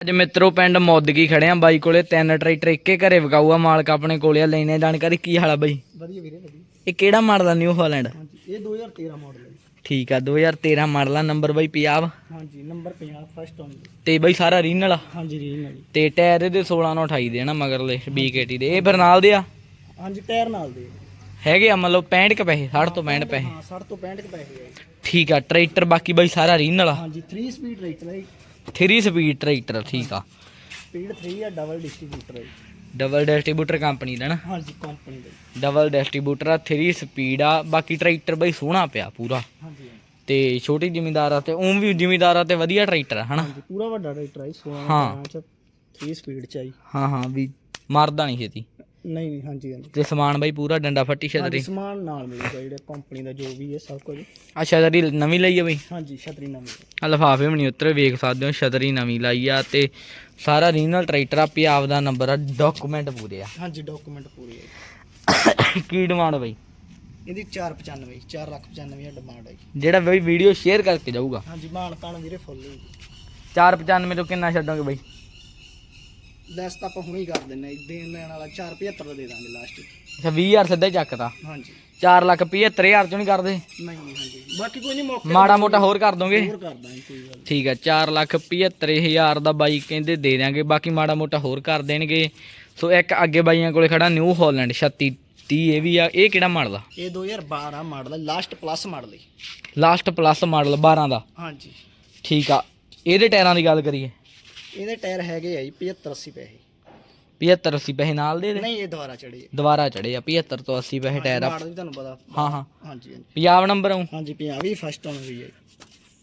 ਅੱਜ ਮਿੱਤਰੋ ਪਿੰਡ ਮੋਦਗੀ ਖੜੇ ਆ ਬਾਈ ਕੋਲੇ ਤਿੰਨ ਟਰੈਕਟਰ ਇੱਕੇ ਘਰੇ ਵਿਕਾਊ ਆ ਮਾਲਕ ਆਪਣੇ ਕੋਲੇ ਆ ਲੈਣੇ ਜਾਣਕਾਰੀ ਕੀ ਹਾਲ ਆ ਬਾਈ? ਵਧੀਆ ਵੀਰੇ ਵਧੀਆ। ਇਹ ਕਿਹੜਾ ਮਾਡਲ ਆ ਨਿਊ ਹਾਲੈਂਡ ਹਾਂਜੀ ਇਹ 2013 ਮਾਡਲ ਹੈ। ਠੀਕ ਆ 2013 ਮਾਡਲ ਆ ਨੰਬਰ ਬਾਈ ਪੰਜਾਬ? ਹਾਂਜੀ ਨੰਬਰ 50 ਫਸਟ ਓਨ ਤੇ ਬਾਈ ਸਾਰਾ ਰੀਨਲ ਆ? ਹਾਂਜੀ ਰੀਨ ਵਾਲੀ ਤੇ ਟਾਇਰ ਇਹਦੇ 16 ਨੂੰ 28 ਦੇ ਨਾ ਮਗਰਲੇ BKT ਦੇ। ਇਹ ਫਿਰ ਨਾਲ ਦੇ ਆ? ਹਾਂਜੀ ਟਾਇਰ ਨਾਲ ਦੇ ਹੈਗੇ ਆ ਮਤਲਬ 65 ਕ ਪੈਸੇ 60 ਤੋਂ 65 ਪੈਸੇ। ਹਾਂ 60 ਤੋਂ 65 ਕੁ ਪੈਸੇ ਹੈ ਠੀਕ ਆ ਟਰੈਕਟਰ ਬਾਕੀ ਬਾਈ ਸਾਰਾ ਰੀਨਲ ਆ। ਹਾਂਜੀ 3 ਸਪੀਡ ਰਾਈਟਰ ਹੈ 3 ਸਪੀਡ ਟਰੈਕਟਰ ਠੀਕ ਆ। ਸਪੀਡ 3 ਹੈ ਡਬਲ ਡਿਸਟ੍ਰੀਬਿਊਟਰ ਹੈ ਡਬਲ ਡਿਸਟ੍ਰੀਬਿਊਟਰ ਕੰਪਨੀ ਦਾ ਨਾ? ਹਾਂਜੀ ਕੰਪਨੀ ਦਾ ਡਬਲ ਡਿਸਟ੍ਰੀਬਿਊਟਰ ਆ 3 ਸਪੀਡ ਆ ਬਾਕੀ ਟਰੈਕਟਰ ਬਾਈ ਸੋਹਣਾ ਪਿਆ ਪੂਰਾ। ਹਾਂਜੀ ਤੇ ਛੋਟੀ ਜ਼ਿਮੀਦਾਰਾਂ ਤੇ ਉਹ ਵੀ ਜ਼ਿਮੀਦਾਰਾਂ ਤੇ ਵਧੀਆ ਟਰੈਕਟਰ ਆ ਹਨਾ? ਹਾਂਜੀ ਪੂਰਾ ਵੱਡਾ ਰਾਈਟਰ ਹੈ। 16 ਹਾਂ। ਚ 3 ਸਪੀਡ ਚ ਆਈ ਹਾਂ ਹਾਂ ਵੀ ਮਰਦਾ ਨਹੀਂ ਛੇਤੀ। ਨਹੀਂ ਨਹੀਂ ਹਾਂਜੀ ਹਾਂਜੀ। ਤੇ ਸਮਾਨ ਬਾਈ ਪੂਰਾ ਡੰਡਾ ਫੱਟੀ ਹਾਂਜੀ ਛਤਰੀ? ਸਮਾਨ ਨਾਲ ਮਿਲੂਗਾ ਜਿਹੜਾ ਕੰਪਨੀ ਦਾ ਜੋ ਵੀ ਹੈ ਸਭ ਕੁਝ। ਆ ਛਤਰੀ ਨਵੀਂ ਲਈ ਆ ਬਈ? ਹਾਂਜੀ ਛਤਰੀ ਨਵੀਂ। ਆ ਲਫਾਫੇ ਵੀ ਨਹੀਂ ਉਤਰੇ ਵੇਖ ਸਕਦੇ ਹੋ ਛਤਰੀ ਨਵੀਂ ਲਾਈ ਆ ਤੇ ਸਾਰਾ ਰੀਨਲ ਟਰੈਕਟਰ ਆ ਪੰਜਾਬ ਦਾ ਨੰਬਰ ਆ ਡਾਕੂਮੈਂਟ ਪੂਰੇ ਆ। ਹਾਂਜੀ ਡਾਕੂਮੈਂਟ ਪੂਰੇ ਹੈ ਕੀ ਡਿਮਾਂਡ ਬਾਈ? ਇਹਦੀ 495 4 ਲੱਖ 95 ਹੈ ਡਿਮਾਂਡ ਹੈ ਜੀ। ਜਿਹੜਾ ਬਈ ਵੀਡੀਓ ਸ਼ੇਅਰ ਕਰਕੇ ਜਾਊਗਾ। ਹਾਂਜੀ ਮਾਨ ਤਾਨ ਵੀਰੇ ਫੁੱਲ ਹੀ 495 ਤੋਂ ਕਿੰਨਾ ਛੱਡੋਗੇ ਬਾਈ? ਲੈਸ ਤਾਂ ਆਪਾਂ ਹੁਣੇ ਹੀ ਕਰ ਦਿੰਨੇ ਆ ਦੇਣ ਲੈਣ ਵਾਲਾ 475 ਦਾ ਦੇ ਦਾਂਗੇ ਲਾਸਟ ਅੱਛਾ 20000 ਸਿੱਧਾ ਹੀ ਚੱਕਦਾ ਹਾਂਜੀ। 4 ਲੱਖ 75000 ਚੋਂ ਨਹੀਂ ਕਰਦੇ? ਨਹੀਂ ਨਹੀਂ ਹਾਂਜੀ। ਬਾਕੀ ਕੋਈ ਨਹੀਂ ਮੌਕੇ ਮਾੜਾ ਮੋਟਾ ਹੋਰ ਕਰ ਦੋਗੇ? ਹੋਰ ਕਰ ਦਾਂਗੇ ਕੋਈ ਗੱਲ। ਠੀਕ ਹੈ 4 ਲੱਖ 75000 ਦਾ ਬਾਈ ਕਹਿੰਦੇ ਦੇ ਦਿਆਂਗੇ ਬਾਕੀ ਮਾੜਾ ਮੋਟਾ ਹੋਰ ਕਰ ਦੇਣਗੇ। ਸੋ ਇੱਕ ਅੱਗੇ ਬਾਈਆਂ ਕੋਲੇ ਖੜਾ ਨਿਊ ਹਾਲੈਂਡ 36 30 ਇਹ ਵੀ ਆ ਇਹ ਕਿਹੜਾ ਮਾਡਲ ਆ? ਇਹ 2012 ਮਾਡਲ ਹੈ ਲਾਸਟ ਪਲੱਸ ਮਾਡਲ ਹੈ ਲਾਸਟ ਪਲੱਸ ਮਾਡਲ 12 ਦਾ। ਹਾਂਜੀ। ਠੀਕ ਆ ਇਹਦੇ ਟਾਇਰਾਂ ਦੀ ਗੱਲ ਕਰੀਏ। ਇਹਦੇ ਟਾਇਰ ਹੈਗੇ ਆ ਜੀ 75 80 ਪੈਸੇ। 75 80 ਪੈਸੇ ਨਾਲ ਦੇ ਦੇ ਨਹੀਂ ਇਹ ਦੁਬਾਰਾ ਚੜੇ ਦੁਬਾਰਾ ਚੜੇ ਆ 75 ਤੋਂ 80 ਪੈਸੇ ਟਾਇਰ ਆ। ਮਾਡਲ ਵੀ ਤੁਹਾਨੂੰ ਪਤਾ। ਹਾਂ ਹਾਂ। ਹਾਂਜੀ ਹਾਂਜੀ। ਪੰਜਾਬ ਨੰਬਰ ਆਉਂ ਹਾਂਜੀ 50 ਵੀ ਫਸਟ ਆਉਣ ਵੀ ਹੈ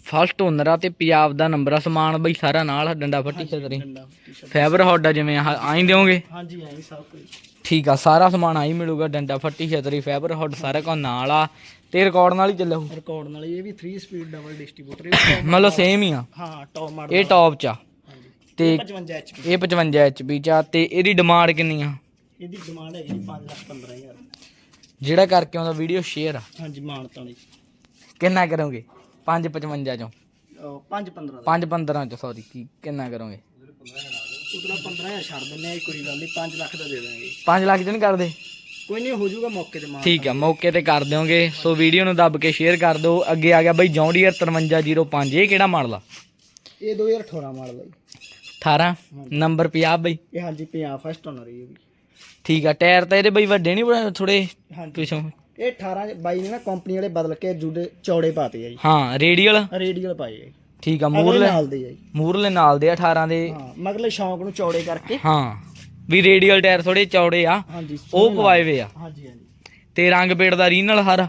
ਫਸਟ ਓਨਰ ਆ ਤੇ ਪੰਜਾਬ ਦਾ ਨੰਬਰ ਆ ਸਮਾਨ ਬਈ ਸਾਰਾ ਨਾਲ ਡੰਡਾ ਫੱਟੀ ਛਤਰੀ। ਡੰਡਾ। ਫਾਈਬਰ ਹੌਡਾ ਜਿਵੇਂ ਆਹ ਆਈ ਦਿਓਗੇ? ਹਾਂਜੀ ਐਂ ਸਭ ਕੁਝ। ਠੀਕ ਆ ਸਾਰਾ ਸਮਾਨ ਆਈ ਮਿਲੂਗਾ ਡੰਡਾ ਫੱਟੀ ਛਤਰੀ ਫਾਈਬਰ ਹੌਡ ਸਾਰਾ ਕੁਝ ਨਾਲ ਆ। ਤੇ ਰਿਕਾਰਡ ਨਾਲ ਹੀ ਚੱਲੂ। ਰਿਕਾਰਡ ਨਾਲ ਇਹ ਵੀ 3 ਸਪੀਡ ਡਬਲ ਡਿਸਟ੍ਰੀਬਿਊਟਰ ਮਤਲਬ ਸੇਮ ਹੀ ਆ। ਹਾਂ ਟੌਪ ਮਾਡਲ ਇਹ ਟੌਪ ਚ ਆ। ਹਾਂਜੀ ਤੇ 55 HP ਇਹ 55 HP ਚ ਆ ਤੇ ਇਹਦੀ ਡਿਮਾਂਡ ਕਿੰਨੀ ਆ? ਇਹਦੀ ਡਿਮਾਂਡ ਹੈਗੀ 5 ਲੱਖ 15000 ਜਿਹੜਾ ਕਰਕੇ ਆਉਂਦਾ ਵੀਡੀਓ ਸ਼ੇਅਰ ਆ? ਹਾਂਜੀ ਮਾਨਤਾ ਦੀ ਕਿੰਨਾ ਕਰੋਗੇ? 555 ਚੋਂ? 5 15 ਦਾ। 515 ਚ ਸੌਰੀ ਕੀ ਕਿੰਨਾ ਕਰੋਗੇ? ਉਤਨਾ 15000 ਛੱਡ ਦਿੰਨੇ ਆ ਕੋਈ ਗੱਲ ਨਹੀਂ 5 ਲੱਖ ਦਾ ਦੇ ਦਾਂਗੇ। 5 ਲੱਖ ਚ ਨਹੀਂ ਕਰਦੇ? ਕੋਈ ਨਹੀਂ ਹੋ ਜਾਊਗਾ ਮੌਕੇ ਤੇ ਮਾਨ ਠੀਕ ਆ ਮੌਕੇ ਤੇ ਕਰ ਦਿਓਗੇ। ਸੋ ਵੀਡੀਓ ਨੂੰ ਦੱਬ ਕੇ ਸ਼ੇਅਰ ਕਰ ਦਿਓ। ਅੱਗੇ ਆ ਗਿਆ ਬਈ ਜੌਂਡੀਅਰ 5305 ਇਹ ਕਿਹੜਾ ਮਾਡਲ ਆ? ਇਹ 2018 ਮਾਡਲ ਜੀ। 18 ਨੰਬਰ 50 ਬਈ। ਇਹ ਹਾਂਜੀ 50 ਫਸਟ ਓਨਰ ਇਹ ਵੀ ਠੀਕ ਆ ਟਾਇਰ ਤਾਂ ਇਹਦੇ ਬਈ ਵੱਡੇ ਨਹੀਂ ਥੋੜੇ ਪਿਛੋਂ। ਇਹ 18 ਬਾਈ ਨੇ ਨਾ ਕੰਪਨੀ ਵਾਲੇ ਬਦਲ ਕੇ ਜੁੜੇ ਚੌੜੇ ਪਾਤੇ ਆ ਜੀ। ਹਾਂ ਰੇਡੀਅਲ। ਰੇਡੀਅਲ ਪਾਏ ਆ ਜੀ। ਠੀਕ ਆ ਮੂਰਲੇ ਨਾਲ ਦੇ ਆ ਜੀ। ਮੂਰਲੇ ਨਾਲ ਦੇ 18 ਦੇ। ਹਾਂ ਮਗਲੇ ਸ਼ੌਂਕ ਨੂੰ ਚੌੜੇ ਕਰਕੇ। ਹਾਂ ਵੀ ਰੇਡੀਅਲ ਟਾਇਰ ਥੋੜੇ ਚੌੜੇ ਆ। ਉਹ ਪਵਾਏ ਵੇ ਆ। ਹਾਂਜੀ ਹਾਂਜੀ। ਤੇ ਰੰਗ ਪੇੜ ਦਾ ਰੀਨਲ ਹਰ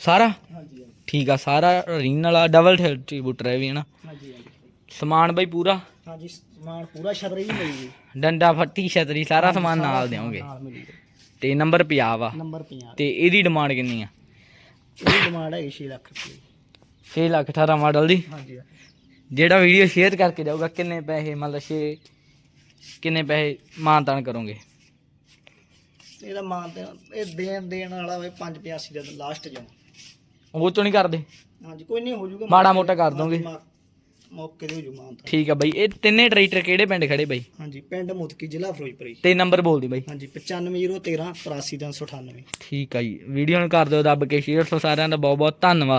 ਸਾਰਾ? ਹਾਂਜੀ ਠੀਕ ਆ ਸਾਰਾ ਰੀਨਲ ਆ ਡਬਲ ਟ੍ਰਿਬਿਊਟਰ ਹੈ ਵੀ ਹਨਾ ਹਾਂਜੀ ਹਾਂਜੀ। ਸਮਾਨ ਬਈ ਪੂਰਾ। ਹਾਂਜੀ ਸਮਾਨ ਪੂਰਾ ਛਤਰੀ ਵੀ ਮਿਲੀ ਜੀ। ਡੰਡਾ ਫੱਟੀ ਛਤਰੀ ਸਾਰਾ ਸਮਾਨ ਨਾਲ ਦੇਵਾਂਗੇ। ਨਾਲ ਤੇ ਨੰਬਰ 50 ਆ ਨੰਬਰ 50 ਤੇ ਇਹਦੀ ਡਿਮਾਂਡ ਕਿੰਨੀ ਆ? ਇਹਦੀ ਡਿਮਾਂਡ ਹੈਗੀ 6 ਲੱਖ ਰੁਪਏ 6 ਲੱਖ 18 ਮਾਡਲ ਦੀ? ਹਾਂਜੀ ਜਿਹੜਾ ਵੀਡੀਓ ਸ਼ੇਅਰ ਕਰਕੇ ਜਾਊਗਾ ਕਿੰਨੇ ਪੈਸੇ ਮਤਲਬ 6 ਕਿੰਨੇ ਪੈਸੇ ਮਾਨਤਾਨ ਕਰੋਗੇ? ਇਹਦਾ ਮਾਨ ਤੇ ਇਹ ਦੇਣ ਦੇਣ ਵਾਲਾ ਹੋਵੇ 585 ਦਾ ਲਾਸਟ ਜਾਂ ਉਹ ਚੋਂ ਨਹੀਂ ਕਰਦੇ? ਹਾਂਜੀ ਕੋਈ ਨਹੀਂ ਹੋ ਜਾਊਗਾ ਮਾੜਾ ਮੋਟਾ ਕਰ ਦੋਗੇ। ਮੌਕੇ ਤੇ ਹੋ ਜੂ ਮਾਨ ਤਾਂ ਠੀਕ ਆ ਬਈ ਇਹ ਤਿੰਨੇ ਟਰੈਕਟਰ ਕਿਹੜੇ ਪਿੰਡ ਖੜੇ ਬਈ? ਹਾਂਜੀ ਪਿੰਡ ਮੁਤਕੀ ਜ਼ਿਲ੍ਹਾ ਫਿਰੋਜ਼ਪੁਰ ਤੇ ਨੰਬਰ ਬੋਲ ਦੀ ਬਈ। ਹਾਂਜੀ 9513 83398 ਠੀਕ ਆ ਜੀ ਵੀਡੀਓ ਨੂੰ ਕਰ ਦਿਓ ਦੱਬ ਕੇ ਸ਼ੇਅਰ ਸੋ ਸਾਰਿਆਂ ਦਾ ਬਹੁਤ ਬਹੁਤ ਧੰਨਵਾਦ।